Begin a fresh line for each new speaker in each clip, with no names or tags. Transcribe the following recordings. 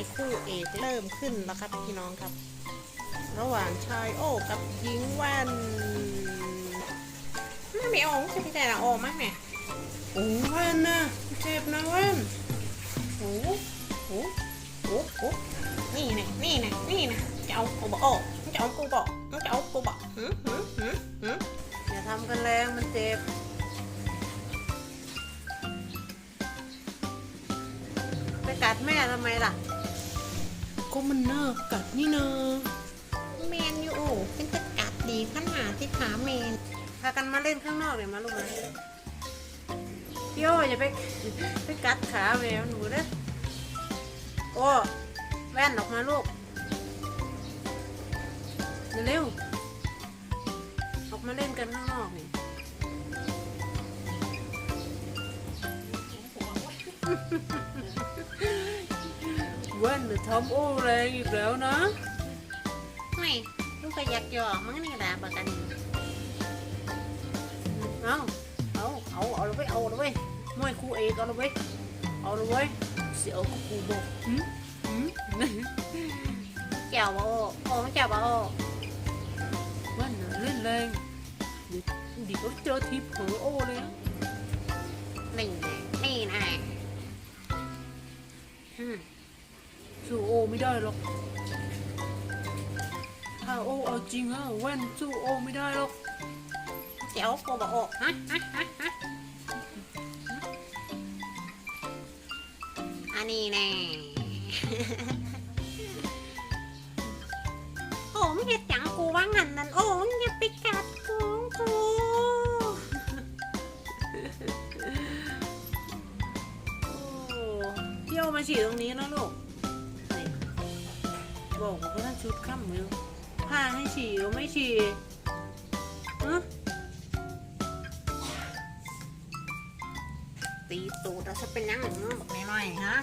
ายคู่เอกเริ่มขึ้นแล้วครับพี่น้องครับ ระหว่างชายโอ้กับหญิงแว่นไม่มีโอ้จะพี่แต่ละโอ้มั้งเนี่ยโอ้แว่นนะเจ็บนะแว่นโอ้โอ้โอ้โอ้นี่นะนี่นะนี่นะจะเอากูบอกโอ้จะเอากูบอกจะเอากูบอกหืมหืมหืมหืมอย่าทำกันแรงมันเจ็บไปกัดแม่ทำไมล่ะ ก็มันน่ากัดนี่นาแมนอยู่โอ้เป็นตะกัดดีขนาดที่ขาแมนพากันมาเล่นข้างนอกเลยมาลูกมาพี่โอ้อย่าไปไปกัดขาแมวหนูนะโอ้แว่นออกมาลูกเร็วๆออกมาเล่นกันข้างนอกนี่แว่นน่ะทำโอ้แรงอีกแล้วนะไม่ลูกก็อยากหยอกมั้งนี่แหละบอกกันเอาเอาเอาเอาเลยเว้ยเอาเลยเว้ยมวยครูเอกเอาเลยเว้ยเอาเลยเว้ยเสียวกับครูบอกหืมหืมแก้วบ่โอ้โอ้ไม่แก้วบ่โอ้แว่นน่ะเล่นแรงเดี๋ยวเดี๋ยวเจอทีเผลอโอ้เลยนะนี่แน่นี่แน่อืม สู้โอไม่ได้หรอกถ้าโอเอาจริงอะแว่นสู้โอไม่ได้หรอกเจ๋วโกบอกโอฮะฮะฮะฮะอันนี้แน่โอ้ไม่เห็ดจังกูว่างันนั่นโอ้มึงอย่าไปกัดกูกูโอ้เที่ยวมาฉี่ตรงนี้นะลูกนี่ บอกว่าท่านชุดค่ำอยู่ผ้าให้ฉี่ก็ไม่ฉี่ตีตูดแล้วจะเป็นยังไงเนาะบอกน้อยๆฮะ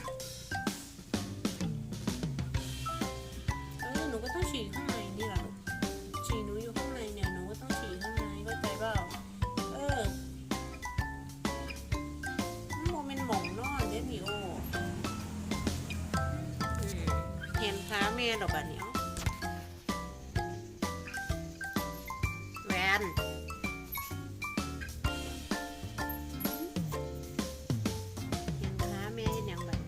ห็นขาแม่ดอกบัดเนี้ยแวนเห็นขาแม่เห็นอย่างบัด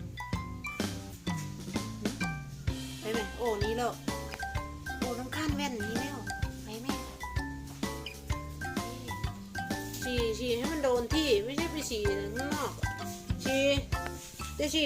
ไปไหมโอ้นี้แล้วโอ้ต้องขั้นแว่นนี้แล้วไปแม่ฉี่ฉี่ให้มันโดนที่ไม่ใช่ไปฉี่ข้างนอกฉี่จะฉี่